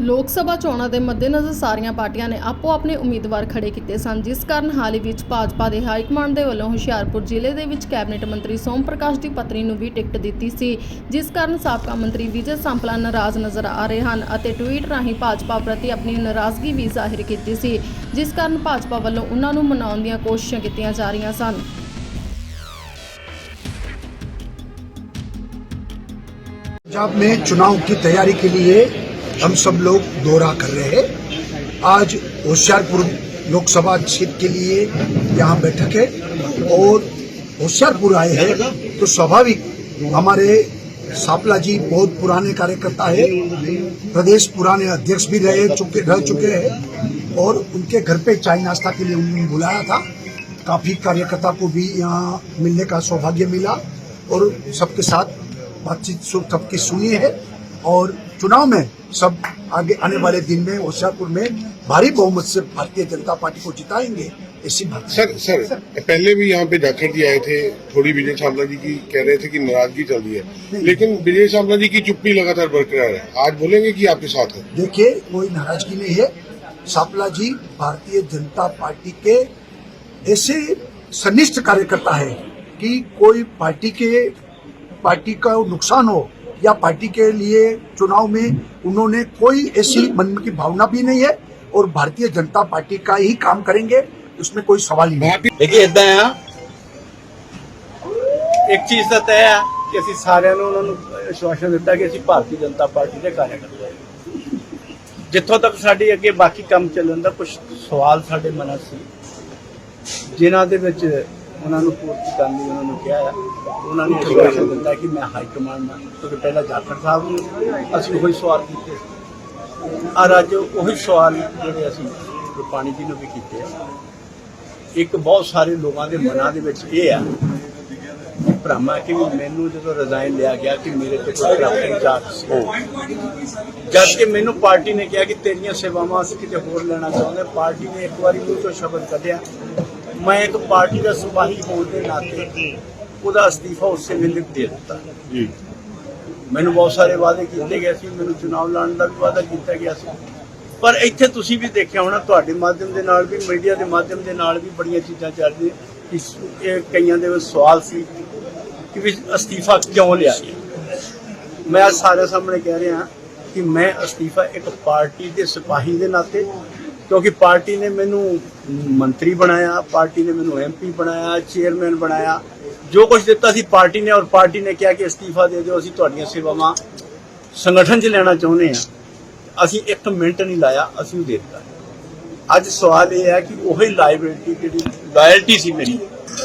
ਲੋਕ ਸਭਾ ਚੋਣਾਂ ਦੇ ਮੱਦੇਨਜ਼ਰ ਸਾਰੀਆਂ ਪਾਰਟੀਆਂ ਨੇ ਆਪੋ ਆਪਣੇ ਉਮੀਦਵਾਰ ਖੜੇ ਕੀਤੇ ਸਨ ਜਿਸ ਕਾਰਨ ਹਾਲ ਹੀ ਵਿੱਚ ਭਾਜਪਾ ਦੇ ਹਾਈ ਕਮਾਂਡ ਦੇ ਵੱਲੋਂ ਹੁਸ਼ਿਆਰਪੁਰ ਜ਼ਿਲ੍ਹੇ ਦੇ ਵਿੱਚ ਕੈਬਨਿਟ ਮੰਤਰੀ ਸੋਮ ਪ੍ਰਕਾਸ਼ ਦੀ ਪਤਨੀ ਨੂੰ ਵੀ ਟਿਕਟ ਦਿੱਤੀ ਸੀ ਜਿਸ ਕਾਰਨ ਸਾਬਕਾ ਮੰਤਰੀ ਵਿਜੇ ਸੰਪਲਾ ਨਾਰਾਜ਼ ਨਜ਼ਰ ਆ ਰਹੇ ਹਨ ਅਤੇ ਟਵੀਟ ਰਾਹੀਂ ਭਾਜਪਾ ਪ੍ਰਤੀ ਆਪਣੀ ਨਾਰਾਜ਼ਗੀ ਵੀ ਜ਼ਾਹਿਰ ਕੀਤੀ ਸੀ ਜਿਸ ਕਾਰਨ ਭਾਜਪਾ ਵੱਲੋਂ ਉਹਨਾਂ ਨੂੰ ਮਨਾਉਣ ਦੀਆਂ ਕੋਸ਼ਿਸ਼ਾਂ ਕੀਤੀਆਂ ਜਾ ਰਹੀਆਂ ਸਨ पंजाब में चुनाव की तैयारी के लिए हम सब लोग दौरा कर रहे हैं। आज होशियारपुर लोकसभा क्षेत्र के लिए यहाँ बैठक है और होशियारपुर आए हैं तो स्वाभाविक हमारे सापला जी बहुत पुराने कार्यकर्ता है। प्रदेश पुराने अध्यक्ष भी रहे चुके, रह चुके हैं और उनके घर पे चाय नाश्ता के लिए उन्होंने बुलाया था। काफ़ी कार्यकर्ता को भी यहाँ मिलने का सौभाग्य मिला और सबके साथ बातचीत सबकी सुनी है। और चुनाव में सब आगे आने वाले दिन में होशियारपुर में भारी बहुमत से भारतीय जनता पार्टी को जिताएँगे ऐसी बात। सर सर पहले भी यहाँ पे जाखड़ जी आए थे थोड़ी विजय सांपला जी की कह रहे थे कि नाराज़गी चल रही है। लेकिन विजय सांपला जी की चुप्पी लगातार बरकरार है। आज बोलेंगे कि आपके साथ है। देखिए कोई नाराज़गी नहीं है। सापला जी भारतीय जनता पार्टी के ऐसे सनिष्ठ कार्यकर्ता है कि कोई पार्टी के पार्टी का नुकसान हो या पार्टी के लिए चुनाव में उन्होंने कोई ऐसी मन की भावना भी नहीं है और भारतीय जनता पार्टी का ही काम करेंगे उसमें कोई सवाल ही नहीं है। भाभी ਦੇਖੀ ਇਦਾਂ ਆ ਇੱਕ ਚੀਜ਼ ਤਾਂ ਤੈਅ ਆ ਕਿ ਅਸੀਂ ਸਾਰਿਆਂ ਨੂੰ ਉਹਨਾਂ ਨੂੰ ਵਿਸ਼ਵਾਸ ਦਿੱਤਾ ਕਿ ਅਸੀਂ ਭਾਰਤੀ ਜਨਤਾ ਪਾਰਟੀ ਦੇ ਕਾਰਜਕਰਤਾ ਹਾਂ ਜਿੱਥੋਂ ਤੱਕ ਸਾਡੀ ਅੱਗੇ ਬਾਕੀ ਕੰਮ ਚੱਲਣ ਦਾ ਕੁਝ ਸਵਾਲ ਸਾਡੇ ਮਨਾਂ 'ਚ ਸੀ ਜਿਨ੍ਹਾਂ ਦੇ ਵਿੱਚ ਉਹਨਾਂ ਨੂੰ ਪੂਰਤੀ ਕਰਨ ਲਈ ਉਹਨਾਂ ਨੂੰ ਕਿਹਾ ਆ। ਉਹਨਾਂ ਨੇ ਵਿਸ਼ਵਾਸ ਦਿੱਤਾ ਕਿ ਮੈਂ ਹਾਈ ਕਮਾਂਡ ਨਾਲ ਕਿਉਂਕਿ ਪਹਿਲਾਂ ਜਾਖੜ ਸਾਹਿਬ ਨੂੰ ਅਸੀਂ ਉਹੀ ਸਵਾਲ ਕੀਤੇ। ਸੀ ਔਰ ਅੱਜ ਉਹੀ ਸਵਾਲ ਜਿਹੜੇ ਅਸੀਂ ਰੁਪਾਣੀ ਜੀ ਨੂੰ ਵੀ ਕੀਤੇ ਆ। ਇੱਕ ਬਹੁਤ ਸਾਰੇ ਲੋਕਾਂ ਦੇ ਮਨਾਂ ਦੇ ਵਿੱਚ ਇਹ ਆ ਕਿ ਭਰਾਮਾ ਕਿ ਵੀ ਮੈਨੂੰ ਜਦੋਂ ਰਿਜ਼ਾਈਨ ਲਿਆ ਗਿਆ ਕਿ ਮੇਰੇ ਤੇ ਕੋਈ ਕਰਪਸ਼ਨ ਚਾਰਜ ਹੋ ਜਦ ਕਿ ਮੈਨੂੰ ਪਾਰਟੀ ਨੇ ਕਿਹਾ ਕਿ ਤੇਰੀਆਂ ਸੇਵਾਵਾਂ ਅਸੀਂ ਕਿਤੇ ਹੋਰ ਲੈਣਾ ਚਾਹੁੰਦੇ ਪਾਰਟੀ ਨੇ ਇੱਕ ਵਾਰੀ ਮੂੰਹ ਤੋਂ ਸ਼ਬਦ ਕੱਢਿਆ। ਮੈਂ ਇੱਕ ਪਾਰਟੀ ਦਾ ਸਿਪਾਹੀ ਹੋਣ ਦੇ ਨਾਤੇ ਉਹਦਾ ਅਸਤੀਫਾ ਉਸੇ ਵੇਲੇ ਦੇ ਦਿੱਤਾ। जी ਮੈਨੂੰ ਬਹੁਤ ਸਾਰੇ ਵਾਅਦੇ ਕੀਤੇ ਗਏ ਸੀ ਮੈਨੂੰ ਚੁਣਾਵ ਲੜਨ ਦਾ ਵੀ ਵਾਅਦਾ ਕੀਤਾ ਗਿਆ ਸੀ। ਪਰ ਇੱਥੇ ਤੁਸੀਂ ਵੀ ਦੇਖਿਆ ਹੋਣਾ ਤੁਹਾਡੇ ਮਾਧਿਅਮ ਦੇ ਨਾਲ ਵੀ ਮੀਡੀਆ ਦੇ ਮਾਧਿਅਮ ਦੇ ਨਾਲ ਵੀ ਬੜੀਆਂ ਚੀਜ਼ਾਂ ਚੱਲ ਰਹੀਆਂ। ਇਹ ਕਈਆਂ ਦੇ ਵਿੱਚ ਸਵਾਲ ਸੀ ਕਿ ਵੀ ਅਸਤੀਫਾ ਕਿਉਂ ਲਿਆ ਗਿਆ? ਮੈਂ ਸਾਰਿਆਂ ਸਾਹਮਣੇ ਕਹਿ ਰਿਹਾ ਕਿ ਮੈਂ ਅਸਤੀਫਾ ਇੱਕ ਪਾਰਟੀ ਦੇ ਸਿਪਾਹੀ ਦੇ ਨਾਤੇ ਕਿਉਂਕਿ ਪਾਰਟੀ ਨੇ ਮੈਨੂੰ ਮੰਤਰੀ ਬਣਾਇਆ, ਪਾਰਟੀ ਨੇ ਮੈਨੂੰ ਐਮਪੀ ਬਣਾਇਆ, ਚੇਅਰਮੈਨ ਬਣਾਇਆ। ਜੋ ਕੁਝ ਦਿੱਤਾ ਸੀ ਪਾਰਟੀ ਨੇ ਔਰ ਪਾਰਟੀ ਨੇ ਕਿਹਾ ਕਿ ਅਸਤੀਫਾ ਦੇ ਦਿਓ, ਅਸੀਂ ਤੁਹਾਡੀਆਂ ਸੇਵਾਵਾਂ ਸੰਗਠਨ 'ਚ ਲੈਣਾ ਚਾਹੁੰਦੇ ਹਾਂ। ਅਸੀਂ ਇੱਕ ਮਿੰਟ ਨਹੀਂ ਲਾਇਆ, ਅਸੀਂ ਦੇ ਦਿੱਤਾ। ਅੱਜ ਸਵਾਲ ਇਹ ਹੈ ਕਿ ਉਹੀ ਲਾਇਬਿਲਟੀ ਜਿਹੜੀ ਲਾਇਲਟੀ ਸੀ ਮੇਰੀ,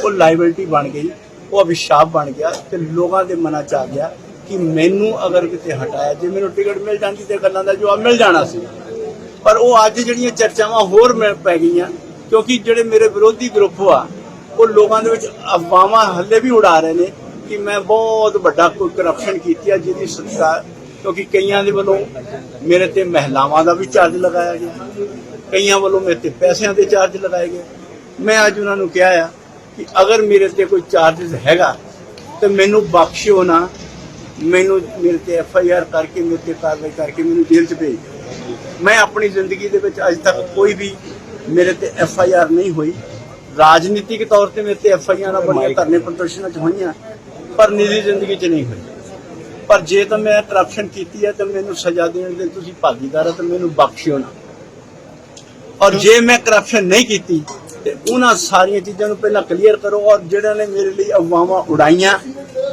ਉਹ ਲਾਇਬਿਲਟੀ ਬਣ ਗਈ, ਉਹ ਅਭਿਸ਼ਾਪ ਬਣ ਗਿਆ ਤੇ ਲੋਕਾਂ ਦੇ ਮਨਾਂ 'ਚ ਆ ਗਿਆ ਕਿ ਮੈਨੂੰ ਅਗਰ ਕਿਤੇ ਹਟਾਇਆ ਜੇ ਮੈਨੂੰ ਟਿਕਟ ਮਿਲ ਜਾਂਦੀ ਤੇ ਗੱਲਾਂ ਦਾ ਜਵਾਬ ਮਿਲ ਜਾਣਾ ਸੀ। ਪਰ ਉਹ ਅੱਜ ਜਿਹੜੀਆਂ ਚਰਚਾਵਾਂ ਹੋਰ ਮਿਲ ਪੈ ਗਈਆਂ, ਕਿਉਂਕਿ ਜਿਹੜੇ ਮੇਰੇ ਵਿਰੋਧੀ ਗਰੁੱਪ ਆ, ਉਹ ਲੋਕਾਂ ਦੇ ਵਿੱਚ ਅਫਵਾਹਾਂ ਹੱਲੇ ਵੀ ਉਡਾ ਰਹੇ ਨੇ ਕਿ ਮੈਂ ਬਹੁਤ ਵੱਡਾ ਕੋਈ ਕਰਪਸ਼ਨ ਕੀਤੀ ਆ ਜਿਹਦੀ ਸਜ਼ਾ ਕਿਉਂਕਿ ਕਈਆਂ ਦੇ ਵੱਲੋਂ ਮੇਰੇ ਤੇ ਮਹਿਲਾਵਾਂ ਦਾ ਵੀ ਚਾਰਜ ਲਗਾਇਆ ਗਿਆ, ਕਈਆਂ ਵੱਲੋਂ ਮੇਰੇ ਤੇ ਪੈਸਿਆਂ ਦੇ ਚਾਰਜ ਲਗਾਏ ਗਏ। ਮੈਂ ਅੱਜ ਉਹਨਾਂ ਨੂੰ ਕਿਹਾ ਆ ਕਿ ਅਗਰ ਮੇਰੇ ਤੇ ਕੋਈ ਚਾਰजेस ਹੈਗਾ, ਤੇ ਮੈਨੂੰ ਬਖਸ਼ਿਓ ਨਾ, ਮੈਨੂੰ ਮੇਰੇ ਤੇ ਐਫ ਆਈ ਆਰ ਕਰਕੇ, ਮੇਰੇ ਤੇ ਕਾਰਵਾਈ ਕਰਕੇ ਮੈਨੂੰ ਜੇਲ੍ਹ 'ਚ ਭੇਜ ਦਿਓ। ਮੈਂ ਆਪਣੀ ਜ਼ਿੰਦਗੀ ਦੇ ਵਿੱਚ ਅੱਜ ਤੱਕ ਕੋਈ ਵੀ ਮੇਰੇ ਤੇ ਐਫ ਆਈ ਆਰ ਨਹੀਂ ਹੋਈ। ਰਾਜਨੀਤਿਕ ਤੌਰ ਤੇ ਮੇਰੇ ਤੇ ਐਫ ਆਈ ਆਰ ਬੜੀਆਂ ਧਰਨੇ ਪ੍ਰਦਰਸ਼ਨਾਂ 'ਚ ਹੋਈਆਂ ਪਰ ਨਿੱਜੀ ਜ਼ਿੰਦਗੀ 'ਚ ਨਹੀਂ ਹੋਈ। ਪਰ ਜੇ ਤਾਂ ਮੈਂ ਕਰਪਸ਼ਨ ਕੀਤੀ ਹੈ ਤਾਂ ਮੈਨੂੰ ਸਜ਼ਾ ਦੇਣ ਦੇ ਤੁਸੀਂ ਭਾਗੀਦਾਰ ਹੋ ਤਾਂ ਮੈਨੂੰ ਬਖਸ਼ਿਓ ਨਾ। ਔਰ ਜੇ ਮੈਂ ਕਰਪਸ਼ਨ ਨਹੀਂ ਕੀਤੀ ਤੇ ਉਹਨਾਂ ਸਾਰੀਆਂ ਚੀਜ਼ਾਂ ਨੂੰ ਪਹਿਲਾਂ ਕਲੀਅਰ ਕਰੋ ਔਰ ਜਿਹੜਿਆਂ ਨੇ ਮੇਰੇ ਲਈ ਅਫਵਾਹਾਂ ਉਡਾਈਆਂ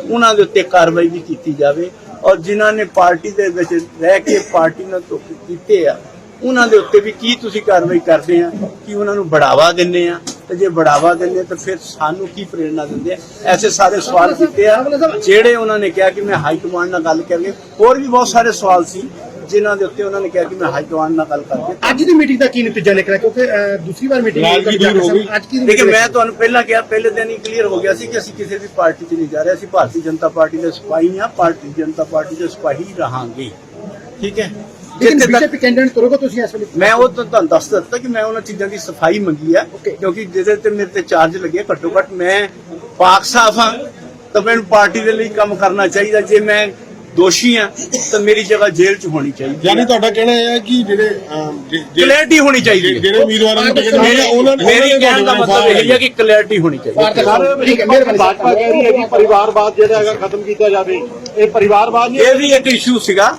ਉਹਨਾਂ ਦੇ ਉੱਤੇ ਕਾਰਵਾਈ ਵੀ ਕੀਤੀ ਜਾਵੇ। ਔਰ ਜਿਨ੍ਹਾਂ ਨੇ ਪਾਰਟੀ ਦੇ ਵਿੱਚ ਰਹਿ ਕੇ ਪਾਰਟੀ ਨਾਲ ਧੋਖੇ ਕੀਤੇ ਆ, ਉਹਨਾਂ ਦੇ ਉੱਤੇ ਵੀ ਕੀ ਤੁਸੀਂ ਕਾਰਵਾਈ ਕਰਦੇ ਆ? ਕਿ ਉਹਨਾਂ ਨੂੰ ਬੜਾਵਾ ਦਿੰਦੇ ਆ? ਤੇ ਜੇ ਬੜਾਵਾ ਦਿੰਦੇ ਆ, ਤਾਂ ਫਿਰ ਸਾਨੂੰ ਕੀ ਪ੍ਰੇਰਣਾ ਦਿੰਦੇ ਆ? ਐਸੇ ਸਾਰੇ ਸਵਾਲ ਕੀਤੇ ਆ, ਜਿਹੜੇ ਉਹਨਾਂ ਨੇ ਕਿਹਾ ਕਿ ਮੈਂ ਹਾਈ ਕਮਾਂਡ ਨਾਲ ਗੱਲ ਕਰਾਂਗੇ ਹੋਰ ਵੀ ਬਹੁਤ ਸਾਰੇ ਸਵਾਲ ਸੀ। ਜਿਨ੍ਹਾਂ ਦੇ ਉੱਤੇ ਉਹਨਾਂ ਨੇ ਕਿਹਾ ਕਿ ਮੈਂ ਹਾਈ ਕਮਾਂਡ ਨਾਲ ਗੱਲ ਕਰਕੇ ਅੱਜ ਦੀ ਮੀਟਿੰਗ ਦਾ ਕੀ ਨਤੀਜਾ ਨਿਕਲਿਆ? ਕਿਉਂਕਿ ਅਹ, ਦੂਸਰੀ ਵਾਰ ਮੀਟਿੰਗ। ਅੱਜ ਕੀ ਦੇਖिए ਮੈਂ ਤੁਹਾਨੂੰ ਪਹਿਲਾਂ ਕਿਹਾ ਪਹਿਲੇ ਦਿਨ ਹੀ ਕਲੀਅਰ ਹੋ ਗਿਆ ਸੀ ਕਿ ਅਸੀਂ ਕਿਸੇ ਵੀ ਪਾਰਟੀ 'ਚ ਨਹੀਂ ਜਾ ਰਹੇ। ਅਸੀਂ ਭਾਰਤੀ ਜਨਤਾ ਪਾਰਟੀ ਦੇ ਸਿਪਾਹੀ ਹਾਂ। ਭਾਰਤੀ ਜਨਤਾ ਪਾਰਟੀ ਦੇ ਸਿਪਾਹੀ ਰਹਾਂਗੇ। ਠੀਕ ਹੈ? ਲੇਕਿਨ ਜਿੱਥੇ ਤੱਕ ਬੀਜੇਪੀ ਕੈਂਡੀਡੇਟ ਕਰੋਗੇ ਤੁਸੀਂ ਇਸ ਵੇਲੇ? ਮੈਂ ਉਹ ਤਾਂ ਤੁਹਾਨੂੰ ਦੱਸ ਦਿੱਤਾ ਕਿ ਮੈਂ ਉਹਨਾਂ ਚੀਜ਼ਾਂ ਦੀ ਸਫ਼ਾਈ ਮੰਗੀ ਹੈ Okay. ਕਿਉਂਕਿ ਜਿਹਦੇ ਤੇ ਮੇਰੇ ਤੇ ਚਾਰਜ ਲੱਗੇ ਘੱਟੋ ਘੱਟ ਮੈਂ ਪਾਕ ਸਾਫ਼ ਹਾਂ ਤਾਂ ਮੈਨੂੰ ਪਾਰਟੀ ਦੇ ਲਈ ਕੰਮ ਕਰਨਾ ਚਾਹੀਦਾ। ਜੇ ਮੈਂ ਦੋਸ਼ੀ ਆ ਤਾਂ ਮੇਰੀ ਜਗ੍ਹਾ ਜੇਲ੍ਹ 'ਚ ਹੋਣੀ ਚਾਹੀਦੀ ਯਾਨੀ ਹੈ ਤੁਹਾਡਾ ਕਹਿਣਾ ਇਹ ਹੈ ਕਿ ਜਿਹੜੇ ਅਮ, ਜੇ- ਜੇ- ਕਲੈਰਿਟੀ ਹੋਣੀ ਚਾਹੀਦੀ ਹੈ ਜਿਹੜੇ ਉਮੀਦਵਾਰਾਂ ਨੂੰ ਟਿਕਟ ਮਿਲੀ ਹੈ, ਉਹਨਾਂ ਨੇ ਮੇਰੀ ਕਹਿਣ ਦਾ ਮਤਲਬ ਇਹ ਹੈ ਕਿ ਕਲੈਰਿਟੀ ਹੋਣੀ ਚਾਹੀਦੀ ਹੈ ਠੀਕ ਹੈ ਮਿਹਰਬਾਨੀ ਭਾਜਪਾ ਕਹਿ ਰਹੀ ਹੈ ਕਿ ਪਰਿਵਾਰਵਾਦ ਜਿਹੜਾ ਹੈਗਾ ਖਤਮ ਕੀਤਾ ਜਾਵੇ ਇਹ ਪਰਿਵਾਰਵਾਦ ਨਹੀਂ ਇਹ ਵੀ ਇੱਕ ਇਸ਼ੂ ਸੀਗਾ।